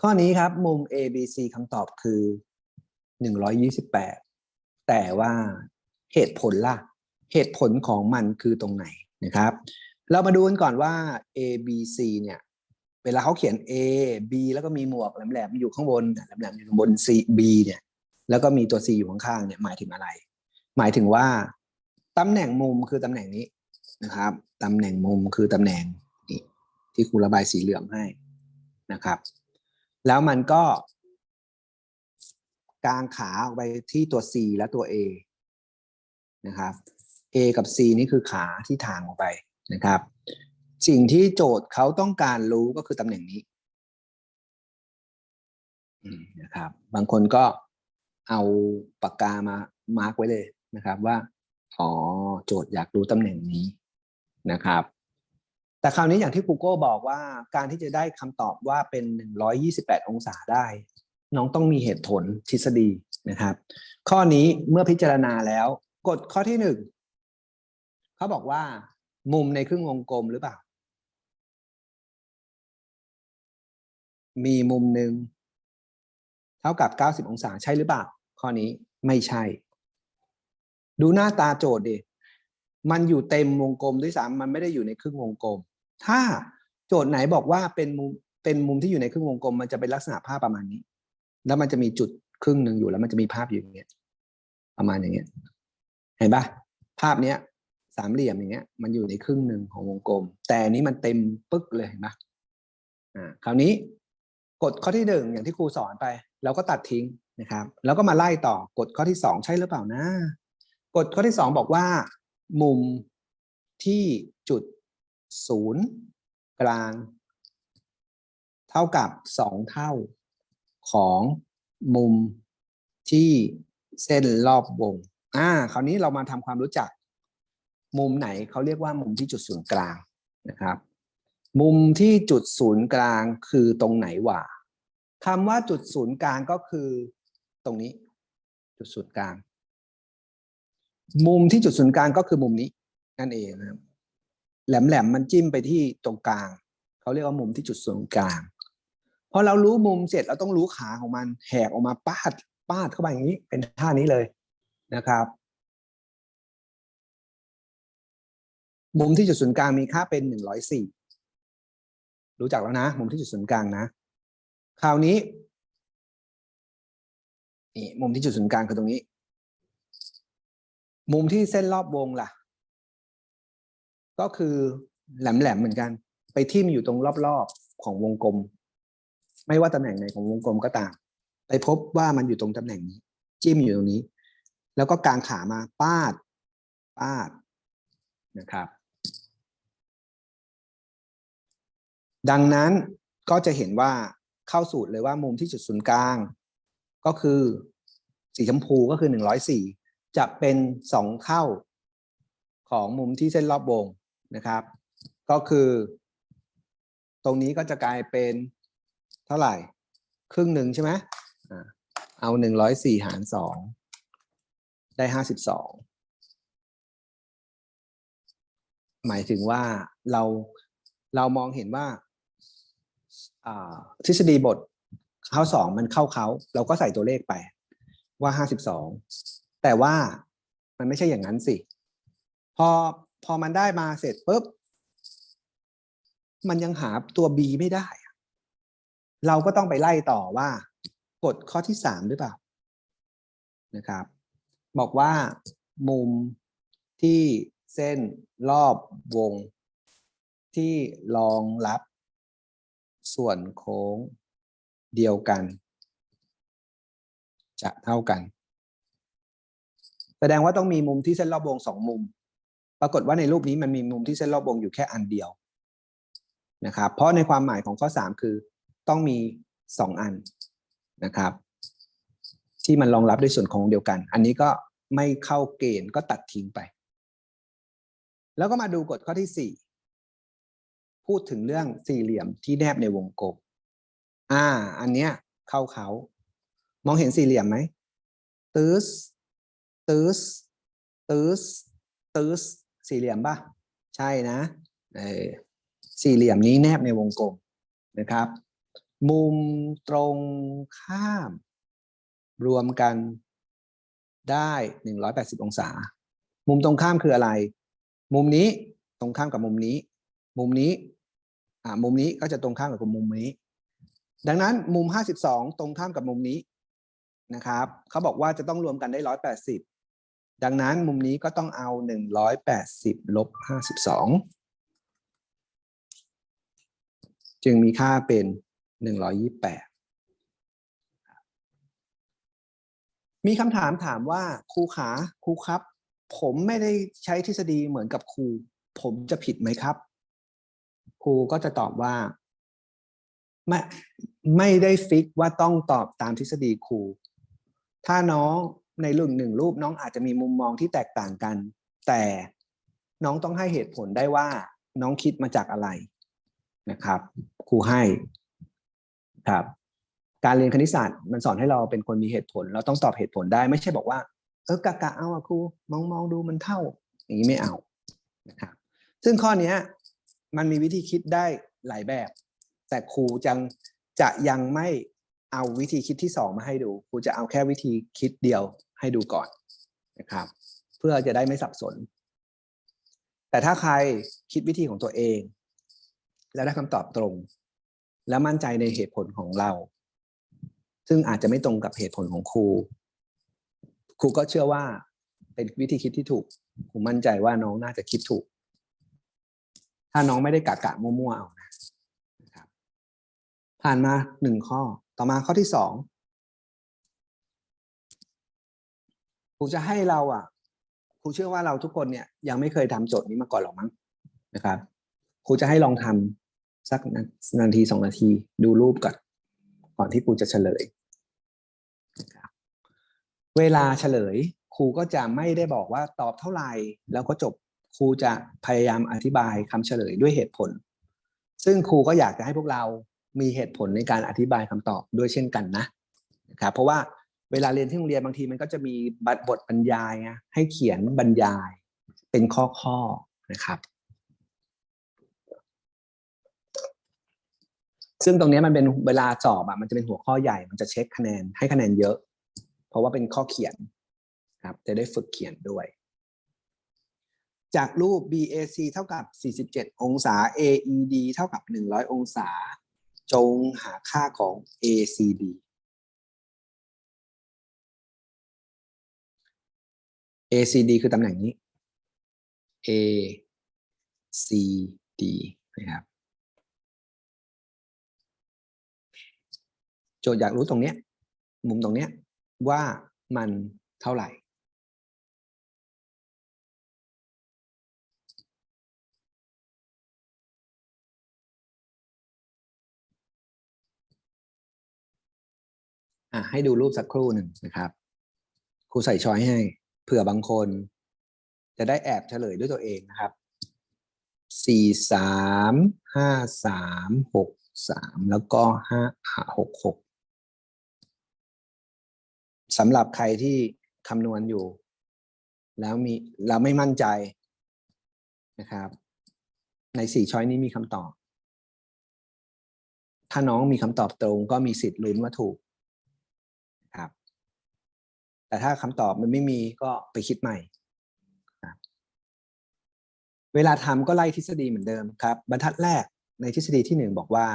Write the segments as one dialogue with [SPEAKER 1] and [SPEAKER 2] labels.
[SPEAKER 1] ข้อนี้ครับมุม A B C คำตอบคือ128แต่ว่าเหตุผลล่ะ เหตุผลของมันคือตรงไหนนะครับ เรามาดูกันก่อนว่า A B C เนี่ย เวลาเขาเขียน A B แล้วก็มีหมวกแหลมๆอยู่ข้างบนแหลมๆอยู่ข้างบน C B เนี่ย แล้วก็มีตัว C อยู่ข้างๆเนี่ยหมายถึงอะไร หมายถึงว่าตำแหน่งมุมคือตำแหน่งนี้นะครับตำแหน่งมุมคือตำแหน่งนี่ที่ครูระบายสีเหลืองให้นะครับ แล้วมันก็กางขาออกไปที่ตัว C และตัว A นะครับ A กับ C นี่คือขาที่ทางออกไปนะครับ สิ่งที่โจทย์เขาต้องการรู้ก็คือตำแหน่งนี้นะครับ บางคนก็เอาปากกามามาร์กไว้เลยนะครับว่า อ๋อ โจทย์อยากรู้ตำแหน่งนี้นะครับ แต่คราวนี้อย่างที่ Google บอกว่าการที่จะได้คำตอบว่าเป็น 128 องศาได้ น้องต้องมีเหตุผลทฤษฎีนะครับ ข้อนี้เมื่อพิจารณาแล้วกฎข้อที่หนึ่งเขาบอกว่า มุมในครึ่งวงกลมหรือเปล่า มีมุมหนึ่งเท่ากับ 90 องศาใช่หรือเปล่า ข้อนี้ไม่ใช่ ดูหน้าตาโจทย์ดิมันอยู่เต็มวงกลมด้วยซ้ำมันไม่ได้อยู่ในครึ่งวงกลม ถ้าโจทย์ไหนบอกว่าเป็นมุมเป็นมุมที่อยู่ในครึ่งวงกลม มันจะเป็นลักษณะภาพประมาณนี้ แล้วมันจะมีจุดครึ่งหนึ่งอยู่แล้วมันจะมีภาพอยู่อย่างเงี้ย ประมาณอย่างเงี้ย เห็นปะภาพเนี้ย สามเหลี่ยมอย่างเงี้ย มันอยู่ในครึ่งหนึ่งของวงกลม แต่อันนี้มันเต็มปึ๊กเลยเห็นปะอ่าคราวนี้กฎข้อที่หนึ่งอย่างที่ครูสอนไปเราก็ตัดทิ้งนะครับ แล้วก็มาไล่ต่อกฎข้อที่สองใช่หรือเปล่านะกฎข้อที่สองบอกว่า มุมที่จุด ศูนย์กลาง เท่ากับสองเท่าของมุมที่เส้นรอบวง อ่า คราวนี้เรามาทำความรู้จัก มุมไหนเขาเรียกว่ามุมที่จุดศูนย์กลางนะครับ มุมที่จุดศูนย์กลางคือตรงไหนวะคำว่าจุดศูนย์กลางก็คือตรงนี้ จุดศูนย์กลาง มุมที่จุดศูนย์กลางก็คือมุมนี้นั่นเองนะครับ แหลมๆมันจิ้มไปที่ตรงกลางเขาเรียกว่ามุมที่จุดศูนย์กลางพอเรารู้มุมเสร็จเราต้องรู้ขาของมันแหกออกมาปาดปาดเข้าไปอย่างนี้เป็นท่านี้เลยนะครับ มุมที่จุดศูนย์กลางมีค่าเป็นหนึ่งร้อยสี่รู้จักแล้วนะ มุมที่จุดศูนย์กลางนะ คราวนี้นี่มุมที่จุดศูนย์กลางคือตรงนี้ มุมที่เส้นรอบวงล่ะ ก็คือแหลมๆเหมือนกัน ไปทิ่มอยู่ตรงรอบๆของวงกลม ไม่ว่าตำแหน่งไหนของวงกลมก็ตาม ไปพบว่ามันอยู่ตรงตำแหน่งนี้ จิ้มอยู่ตรงนี้ แล้วก็กางขามาปาดปาดนะครับ ดังนั้นก็จะเห็นว่าเข้าสูตรเลยว่ามุมที่จุดศูนย์กลาง ก็คือสีชมพูก็คือหนึ่งร้อยสี่จะเป็นสองเท่าของมุมที่เส้นรอบวง นะครับ ก็คือ ตรงนี้ก็จะกลายเป็นเท่าไหร่ ครึ่งหนึ่งใช่ไหมเอาหนึ่งร้อยสี่หารสองได้ห้าสิบสองหมายถึงว่าเราเรามองเห็นว่าทฤษฎีบทเข้าสองมันเข้าเขาเราก็ใส่ตัวเลขไปว่าห้าสิบสองแต่ว่ามันไม่ใช่อย่างนั้นสิ พอ พอมันได้มาเสร็จปุ๊บ มันยังหาตัว B ไม่ได้ เราก็ต้องไปไล่ต่อว่ากฎข้อที่สามหรือเปล่านะครับ บอกว่ามุมที่เส้นรอบวง ที่รองรับ ส่วนโค้งเดียวกัน จะเท่ากัน แสดงว่าต้องมีมุมที่เส้นรอบวงสองมุม ปรากฏว่าในรูปนี้มันมีมุมที่เส้นรอบวงอยู่แค่อันเดียวนะครับ เพราะในความหมายของข้อ 3 คือต้องมี 2 อันนะครับ ที่มันรองรับด้วยส่วนของเดียวกัน อันนี้ก็ไม่เข้าเกณฑ์ก็ตัดทิ้งไป แล้วก็มาดูกฎข้อที่ 4 พูดถึงเรื่องสี่เหลี่ยมที่แนบในวงกลมอ่า อันเนี้ยเข้าเขา มองเห็นสี่เหลี่ยมไหมตื้อตื้อตื้อตื้อ สี่เหลี่ยมป่ะ ใช่นะเออสี่เหลี่ยมนี้แนบในวงกลมนะครับ มุมตรงข้าม รวมกันได้หนึ่งร้อยแปดสิบองศา มุมตรงข้ามคืออะไร มุมนี้ตรงข้ามกับมุมนี้ มุมนี้อ่ามุมนี้ก็จะตรงข้ามกับมุมนี้ ดังนั้นมุมห้าสิบสองตรงข้ามกับมุมนี้นะครับเขาบอกว่าจะต้องรวมกันได้ร้อยแป ดังนั้นมุมนี้ก็ต้องเอาหนึ่งร้อยแปดสิบลบห้าสิบสองจึงมีค่าเป็นหนึ่งร้อยี่แปดมีคำถามถามว่าครูขาครูครับ ผมไม่ได้ใช้ทฤษฎีเหมือนกับครู ผมจะผิดไหมครับ ครูก็จะตอบว่า ไม่ไม่ได้ฟิกว่าต้องตอบตามทฤษฎีครู ถ้าน้อง ในรุ่นหนึ่งรูปน้องอาจจะมีมุมมองที่แตกต่างกัน แต่น้องต้องให้เหตุผลได้ว่าน้องคิดมาจากอะไรนะครับ ครูให้ครับ การเรียนคณิตศาสตร์มันสอนให้เราเป็นคนมีเหตุผล เราต้องตอบเหตุผลได้ ไม่ใช่บอกว่า เออกะกะเอาอะครูมองมองดูมันเท่า อย่างนี้ไม่เอานะครับ ซึ่งข้อเนี้ยมันมีวิธีคิดได้หลายแบบ แต่ครูจังจะยังไม่เอาวิธีคิดที่สองมาให้ดูครูจะเอาแค่วิธีคิดเดียว ให้ดูก่อนนะครับ เพื่อจะได้ไม่สับสน แต่ถ้าใครคิดวิธีของตัวเอง แล้วได้คำตอบตรง และมั่นใจในเหตุผลของเรา ซึ่งอาจจะไม่ตรงกับเหตุผลของครู ครูก็เชื่อว่าเป็นวิธีคิดที่ถูกครูมั่นใจว่าน้องน่าจะคิดถูก ถ้าน้องไม่ได้กะกะมั่วๆเอานะนะครับ ผ่านมาหนึ่งข้อต่อมาข้อที่สอง ครูจะให้เราอะครูเชื่อว่าเราทุกคนเนี่ยยังไม่เคยทำโจทย์นี้มาก่อนหรอกมั้งนะครับครูจะให้ลองทำสักนาทีสองนาทีดูรูปก่อนก่อนที่ครูจะเฉลย เวลาเฉลยครูก็จะไม่ได้บอกว่าตอบเท่าไหร่แล้วก็จบครูจะพยายามอธิบายคำเฉลยด้วยเหตุผล ซึ่งครูก็อยากจะให้พวกเรามีเหตุผลในการอธิบายคำตอบด้วยเช่นกันนะนะครับเพราะว่า เวลาเรียนที่โรงเรียนบางทีมันก็จะมีบทบรรยายนะให้เขียนบรรยายเป็นข้อข้อๆนะครับซึ่งตรงนี้มันเป็นเวลาสอบอะมันจะเป็นหัวข้อใหญ่มันจะเช็คคะแนนให้คะแนนเยอะ เพราะว่าเป็นข้อเขียนครับ จะได้ฝึกเขียนด้วย จากรูป BAC เท่ากับ 47 องศา AED เท่ากับ 100 องศา จงหาค่าของ ACD ACD คือตำแหน่งนี้ ACD นะครับโจทย์อยากรู้ตรงเนี้ย มุมตรงเนี้ย ว่ามันเท่าไหร่อะให้ดูรูปสักครู่หนึ่งนะครับ ครูใส่ช้อยให้ เผื่อบางคน จะได้แอบเฉลยด้วยตัวเองนะครับสี่สามห้าสามหกสามแล้วก็ห้าหกหกสำหรับใครที่คำนวณอยู่ แล้วมีเราไม่มั่นใจนะครับ ในสี่ช้อยนี้มีคำตอบ ถ้าน้องมีคำตอบตรงก็มีสิทธิ์ลุ้นว่าถูก แต่ถ้าคำตอบมันไม่มีก็ไปคิดใหม่ เวลาทำก็ไล่ทฤษฎีเหมือนเดิมครับ บรรทัดแรกในทฤษฎีที่หนึ่งบอกว่า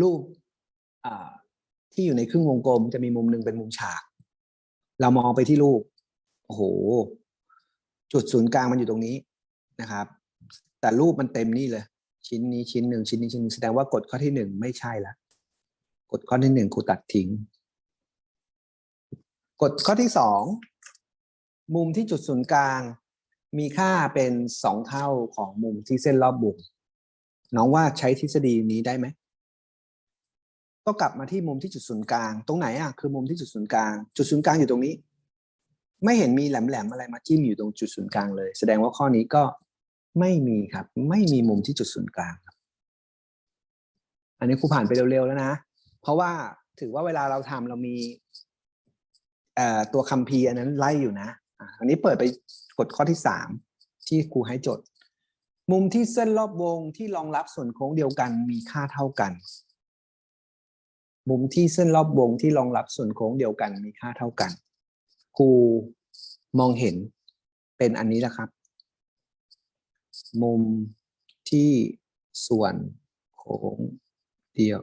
[SPEAKER 1] รูปที่อยู่ในครึ่งวงกลมจะมีมุมหนึ่งเป็นมุมฉาก เรามองไปที่รูป โอ้โห จุดศูนย์กลางมันอยู่ตรงนี้นะครับ แต่รูปมันเต็มนี่เลย ชิ้นนี้ชิ้นหนึ่งชิ้นนี้ชิ้นหนึ่งแสดงว่ากฎข้อที่หนึ่งไม่ใช่ละกฎข้อที่หนึ่งครูตัดทิ้ง กฎข้อที่สองมุมที่จุดศูนย์กลาง มีค่าเป็นสองเท่าของมุมที่เส้นรอบวงน้องว่าใช้ทฤษฎีนี้ได้ไหมก็กลับมาที่มุมที่จุดศูนย์กลาง ตรงไหนอะคือมุมที่จุดศูนย์กลาง จุดศูนย์กลางอยู่ตรงนี้ ไม่เห็นมีแหลมๆอะไรมาจิ้มอยู่ตรงจุดศูนย์กลางเลย แสดงว่าข้อนี้ก็ไม่มีครับ ไม่มีมุมที่จุดศูนย์กลางครับ อันนี้ครูผ่านไปเร็วๆแล้วนะ เพราะว่าถือว่าเวลาเราทำเรามี ตัวคัมภีร์อันนั้นไล่อยู่นะอันนี้เปิดไปกดข้อที่สามที่ครูให้จด มุมที่เส้นรอบวงที่รองรับส่วนโค้งเดียวกันมีค่าเท่ากัน มุมที่เส้นรอบวงที่รองรับส่วนโค้งเดียวกันมีค่าเท่ากัน ครูมองเห็นเป็นอันนี้แหละครับ มุมที่ส่วนโค้งเดียว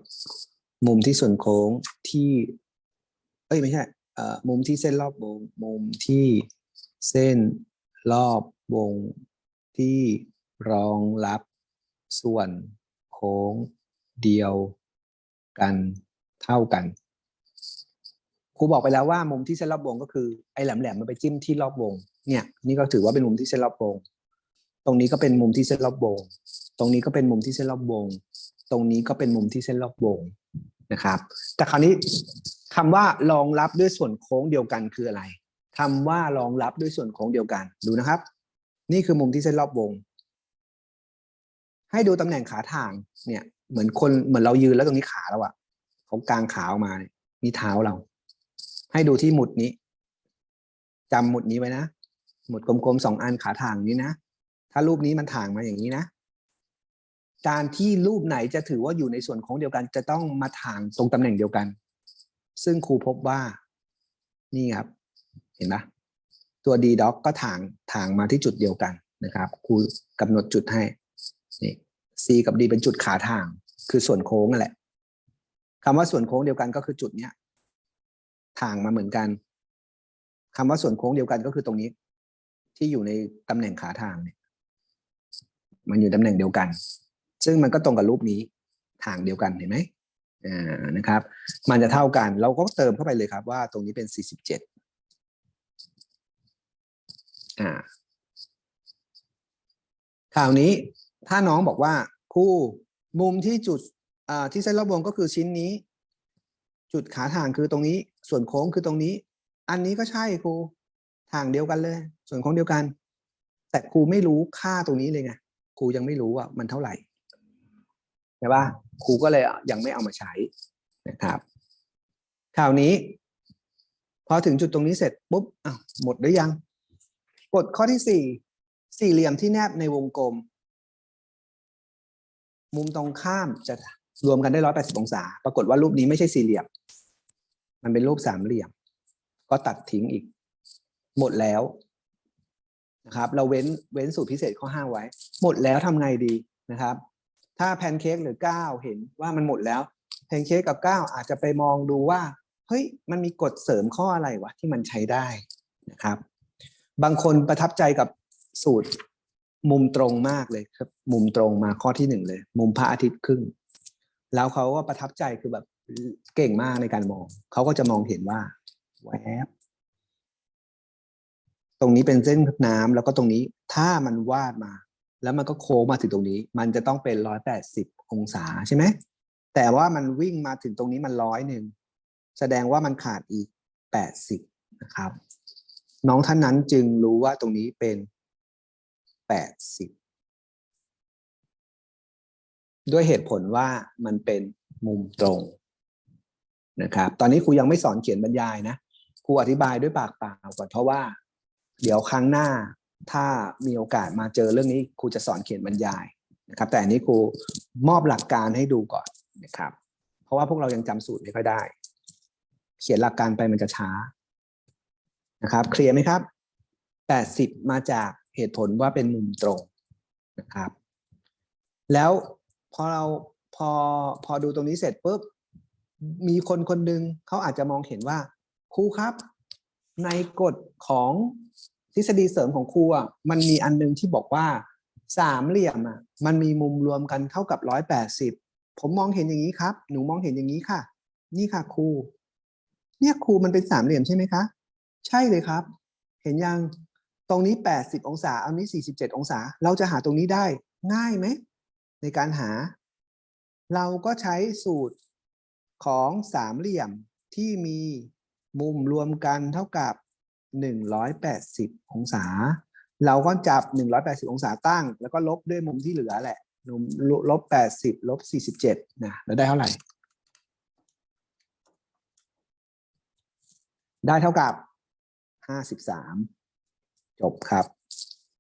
[SPEAKER 1] มุมที่ส่วนโค้งที่ เอ้ยไม่ใช่ มุมที่เส้นรอบวง มุมที่เส้นรอบวงที่รองรับส่วนโค้งเดียวกันเท่ากันครูบอกไปแล้วว่ามุมที่เส้นรอบวงก็คือไอ้แหลมๆมันไปจิ้มที่รอบวง เนี่ยนี่ก็ถือว่าเป็นมุมที่เส้นรอบวง ตรงนี้ก็เป็นมุมที่เส้นรอบวง ตรงนี้ก็เป็นมุมที่เส้นรอบวง ตรงนี้ก็เป็นมุมที่เส้นรอบวงนะครับ แต่คราวนี้ คำว่ารองรับด้วยส่วนโค้งเดียวกันคืออะไรคำว่ารองรับด้วยส่วนโค้งเดียวกันดูนะครับ นี่คือมุมที่เส้นรอบวง ให้ดูตำแหน่งขาทางเนี่ย เหมือนคนเหมือนเรายืนแล้วตรงนี้ขาเราอะเขากลางขาออกมาเนี่เท้าเรา ให้ดูที่หมุดนี้จำหมุดนี้ไว้นะหมุดกลมๆสองอันขาทางนี้นะถ้ารูปนี้มันถ่างมาอย่างนี้นะการที่รูปไหนจะถือว่าอยู่ในส่วนของเดียวกัน จะต้องมาถ่างตรงตำแหน่งเดียวกัน ซึ่งครูพบว่านี่ครับ เห็นปะตัว d doc ก็ถางถางมาที่จุดเดียวกันนะครับครูกำหนดจุดให้นี่ c กับ d เป็นจุดขาทาง คือส่วนโค้งนั่นแหละคำว่าส่วนโค้งเดียวกันก็คือจุดเนี้ยถ่างมาเหมือนกันคำว่าส่วนโค้งเดียวกันก็คือตรงนี้ ที่อยู่ในตำแหน่งขาทางเนี่ย มันอยู่ตำแหน่งเดียวกัน ซึ่งมันก็ตรงกับรูปนี้ทางเดียวกันเห็นไหม นะครับ มันจะเท่ากัน เราก็เติมเข้าไปเลยครับว่าตรงนี้เป็น 47อ่าคราวนี้ถ้าน้องบอกว่าครูมุมที่จุดอ่าที่เส้นรอบวงก็คือชิ้นนี้ จุดขาทางคือตรงนี้ ส่วนโค้งคือตรงนี้ อันนี้ก็ใช่ครูทางเดียวกันเลย ส่วนโค้งเดียวกัน แต่ครูไม่รู้ค่าตรงนี้เลยไงครูยังไม่รู้ว่ามันเท่าไหร่ ใช่ปะครูก็เลยยังไม่เอามาใช้นะครับคราวนี้ พอถึงจุดตรงนี้เสร็จปุ๊บอ้าวหมดหรือยังกฎข้อที่สี่สี่เหลี่ยมที่แนบในวงกลม มุมตรงข้ามจะรวมกันได้ร้อยแปดสิบองศา ปรากฏว่ารูปนี้ไม่ใช่สี่เหลี่ยม มันเป็นรูปสามเหลี่ยม ก็ตัดทิ้งอีก หมดแล้วนะครับ เราเว้นเว้นสูตรพิเศษข้อห้าไว้ หมดแล้วทำไงดีนะครับ ถ้าแพนเค้กหรือก้าวเห็นว่ามันหมดแล้วแพนเค้กกับก้าวอาจจะไปมองดูว่าเฮ้ยมันมีกฎเสริมข้ออะไรวะที่มันใช้ได้นะครับ บางคนประทับใจกับสูตรมุมตรงมากเลยครับ มุมตรงมาข้อที่หนึ่งเลย มุมพระอาทิตย์ครึ่ง แล้วเขาก็ประทับใจคือแบบเก่งมากในการมอง เขาก็จะมองเห็นว่าแวบตรงนี้เป็นเส้นน้ำแล้วก็ตรงนี้ถ้ามันวาดมา แล้วมันก็โค้งมาถึงตรงนี้ มันจะต้องเป็นร้อยแปดสิบองศาใช่ไหมแต่ว่ามันวิ่งมาถึงตรงนี้มันร้อยหนึ่งแสดงว่ามันขาดอีกแปดสิบนะครับ น้องท่านนั้นจึงรู้ว่าตรงนี้เป็นแปดสิบด้วยเหตุผลว่ามันเป็นมุมตรงนะครับ ตอนนี้ครูยังไม่สอนเขียนบรรยายนะครูอธิบายด้วยปากเปล่าก่อนเพราะว่า เดี๋ยวครั้งหน้า ถ้ามีโอกาสมาเจอเรื่องนี้ครูจะสอนเขียนบรรยายนะครับ แต่อันนี้ครูมอบหลักการให้ดูก่อนนะครับ เพราะว่าพวกเรายังจำสูตรไม่ค่อยได้ เขียนหลักการไปมันจะช้านะครับ เคลียร์ไหมครับแปดสิบมาจากเหตุผลว่าเป็นมุมตรงนะครับ แล้วพอเราพอพอดูตรงนี้เสร็จปุ๊บมีคนคนหนึ่งเขาอาจจะมองเห็นว่าครูครับ ในกฎของ ทฤษฎีเสริมของครูอะมันมีอันนึงที่บอกว่าสามเหลี่ยมอะมันมีมุมรวมกันเท่ากับร้อยแปดสิบผมมองเห็นอย่างนี้ครับ หนูมองเห็นอย่างนี้ค่ะ นี่ค่ะครูเนี่ยครูมันเป็นสามเหลี่ยมใช่ไหมคะ ใช่เลยครับ เห็นยังตรงนี้แปดสิบองศาอันนี้สี่สิบเจ็ดองศา เราจะหาตรงนี้ได้ง่ายไหมในการหา เราก็ใช้สูตรของสามเหลี่ยมที่มีมุมรวมกันเท่ากับ 180 องศา เราก็จับ 180 องศาตั้ง แล้วก็ลบด้วยมุมที่เหลือแหละมุมลบ 80 ลบ 47 นะ แล้วได้เท่าไหร่ ได้เท่ากับ 53 จบครับ